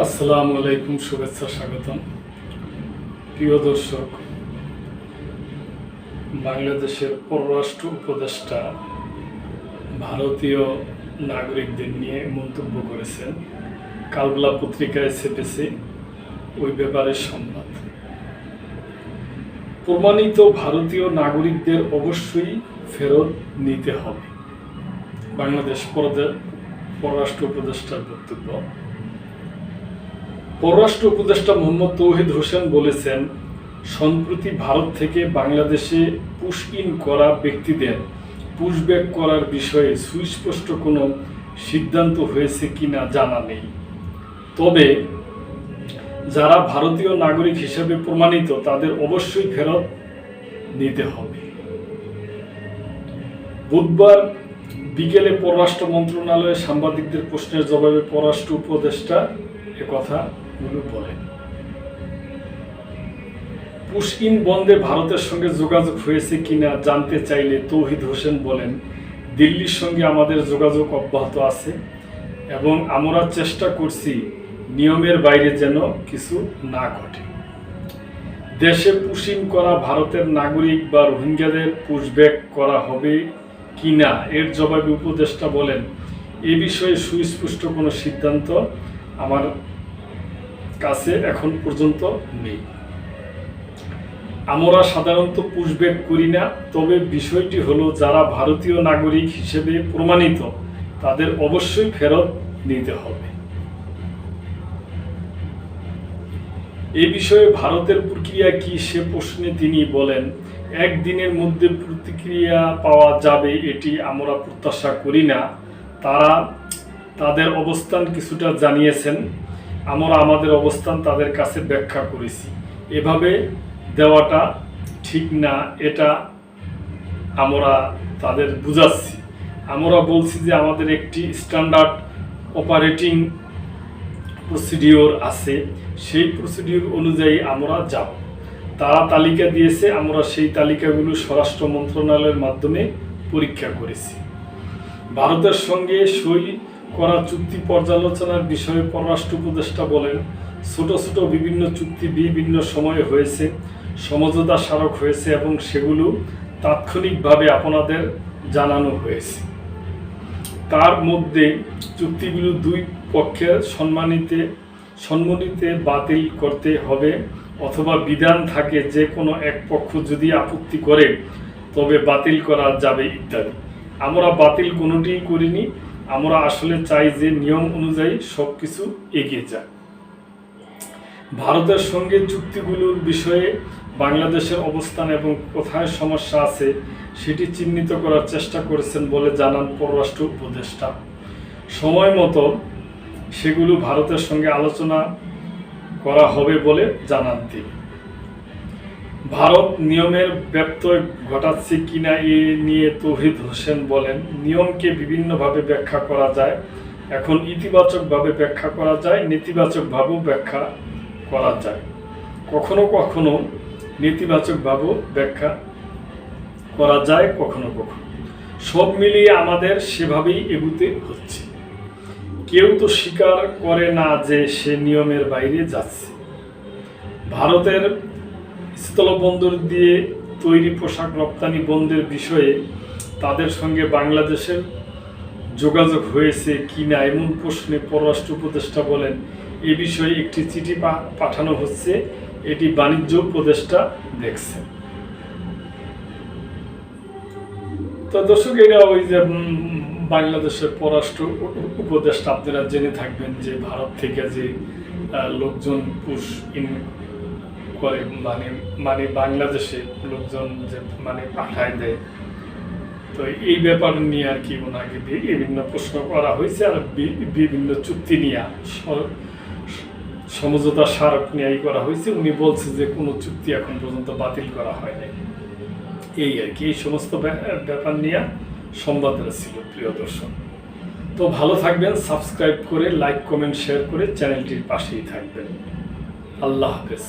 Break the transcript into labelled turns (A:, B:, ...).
A: আসসালামু আলাইকুম, শুভেচ্ছা, স্বাগতম। প্রিয় দর্শক, বাংলাদেশের পররাষ্ট্র উপদেষ্টা ভারতীয় নাগরিকদের নিয়ে মন্তব্য করেছেন। কালবলা পত্রিকায় ছেপেছে ওই ব্যাপারে সংবাদ। প্রমাণিত ভারতীয় নাগরিকদের অবশ্যই ফেরত নিতে হবে। বাংলাদেশ পররাষ্ট্র উপদেষ্টার বক্তব্য। পররাষ্ট্র উপদেষ্টা মোহাম্মদ তৌহিদ হোসেন বলেছেন, সম্প্রতি ভারত থেকে বাংলাদেশে পুশ ইন করা ব্যক্তিদের পুশব্যাক করার বিষয়ে সুস্পষ্ট কোনো সিদ্ধান্ত হয়েছে কিনা জানা নেই। তবে যারা ভারতীয় নাগরিক হিসেবে প্রমাণিত, তাদের অবশ্যই ফেরত নিতে হবে। বুধবার বিকেলে পররাষ্ট্র মন্ত্রণালয়ে সাংবাদিকদের প্রশ্নের জবাবে পররাষ্ট্র উপদেষ্টা কথাগুলো বলেন। পুশ ইন বন্ধে ভারতের সঙ্গে যোগাযোগ হয়েছে কিনা জানতে চাইলে তৌহিদ হোসেন বলেন, দিল্লির সঙ্গে আমাদের যোগাযোগ অব্যাহত আছে এবং আমরা চেষ্টা করছি নিয়মের বাইরে যেন কিছু না ঘটে। দেশে পুশিন করা ভারতের নাগরিক বা রোহিঙ্গাদের পুশব্যাক করা হবে কি না এর জবাবে উপদেষ্টা বলেন, এ বিষয়ে সুস্পষ্ট কোনো সিদ্ধান্ত আমার কাছে এখন পর্যন্ত নেই। আমরা সাধারণত পুশব্যাক করি না, তবে বিষয়টি হলো যারা ভারতীয় নাগরিক হিসেবে প্রমাণিত, তাদের অবশ্যই ফেরত নিতে হবে। এ বিষয়ে ভারতের প্রক্রিয়া কি সে প্রশ্নে তিনি বলেন, একদিনের মধ্যে প্রতিক্রিয়া পাওয়া যাবে এটি আমরা প্রত্যাশা করি না। তারা তাদের অবস্থান কিছুটা জানিয়েছেন। আমরা আমাদের অবস্থান তাদের কাছে ব্যাখ্যা করেছি। এভাবে দেওয়াটা ঠিক না, এটা আমরা তাদের বুঝাচ্ছি। আমরা বলছি যে আমাদের একটি স্ট্যান্ডার্ড অপারেটিং প্রসিডিওর আছে। সেই প্রসিডিওর অনুযায়ী আমরা যাব। তারা তালিকা দিয়েছে, আমরা সেই তালিকাগুলো স্বরাষ্ট্র মন্ত্রণালয়ের মাধ্যমে পরীক্ষা করেছি। ভারতের সঙ্গে সই করা চুক্তি পর্যালোচনার বিষয়ে পররাষ্ট্র উপদেষ্টা বলেন, ছোট ছোট বিভিন্ন চুক্তি বিভিন্ন সময়ে হয়েছে, সমঝোতা স্মারক হয়েছে এবং সেগুলো তাৎক্ষণিকভাবে আপনাদের জানানো হয়েছে। তার মধ্যে চুক্তিগুলো দুই পক্ষের সম্মানিতে সম্মানিতে বাতিল করতে হবে অথবা বিধান থাকে যে কোনো এক পক্ষ যদি আপত্তি করে, তবে বাতিল করা যাবে ইত্যাদি। আমরা বাতিল কোনোটিই করিনি আমরা আসলে চাই যে নিয়ম অনুযায়ী সব কিছু এগিয়ে যায় ভারতের সঙ্গে চুক্তিগুলোর বিষয়ে বাংলাদেশের অবস্থান এবং কোথায় সমস্যা আছে সেটি চিহ্নিত করার চেষ্টা করেছেন বলে জানান পররাষ্ট্র উপদেষ্টা। সময় মতো সেগুলো ভারতের সঙ্গে আলোচনা করা হবে বলে জানান তিনি। ভারত নিয়মের ব্যত্যয় ঘটাচ্ছে কিনা এ নিয়ে তৌহিদ হোসেন বলেন, নিয়মকে বিভিন্নভাবে ব্যাখ্যা করা যায়। এখন ইতিবাচকভাবে ব্যাখ্যা করা যায়, নেতিবাচকভাবেও ব্যাখ্যা করা যায়। কখনো কখনো নেতিবাচকভাবেও ব্যাখ্যা করা যায়, কখনো কখনো। সব মিলিয়ে আমাদের সেভাবেই এগুতে হচ্ছে। কেউ তো স্বীকার করে না যে সে নিয়মের বাইরে যাচ্ছে। ভারতের স্থলবন্দর দিয়ে তৈরি পোশাক রপ্তানি বন্ধের বিষয়ে তাদের সঙ্গে বাংলাদেশের যোগাযোগ হয়েছে কি না এমন প্রশ্নে পররাষ্ট্র উপদেষ্টা বলেন। এ বিষয়ে একটি চিঠি পাঠানো হচ্ছে। এটি বাণিজ্য উপদেষ্টা দেখছে তো দর্শক এটা ওই যে বাংলাদেশের পররাষ্ট্র উপদেষ্টা আপনারা জেনে থাকবেন যে ভারত থেকে যে লোকজন পুশ করে মানে মানে বাংলাদেশে লোকজন যে মানে পাঠায় দেয়। তো এই ব্যাপার নিয়ে আর কি ওনাকে বিভিন্ন প্রশ্ন করা হয়েছে আর বিভিন্ন চুক্তি নিয়ে সমঝোতা স্মারক নিয়েই করা হয়েছে। উনি বলছে যে কোনো চুক্তি এখন পর্যন্ত বাতিল করা হয় নাই। এই আর কি, এই সমস্ত ব্যা- ব্যাপার নিয়ে সংবাদটা ছিল প্রিয় দর্শক। তো ভালো থাকবেন, সাবস্ক্রাইব করে, লাইক, কমেন্ট, শেয়ার করে চ্যানেলটির পাশেই থাকবেন। আল্লাহ হাফেজ।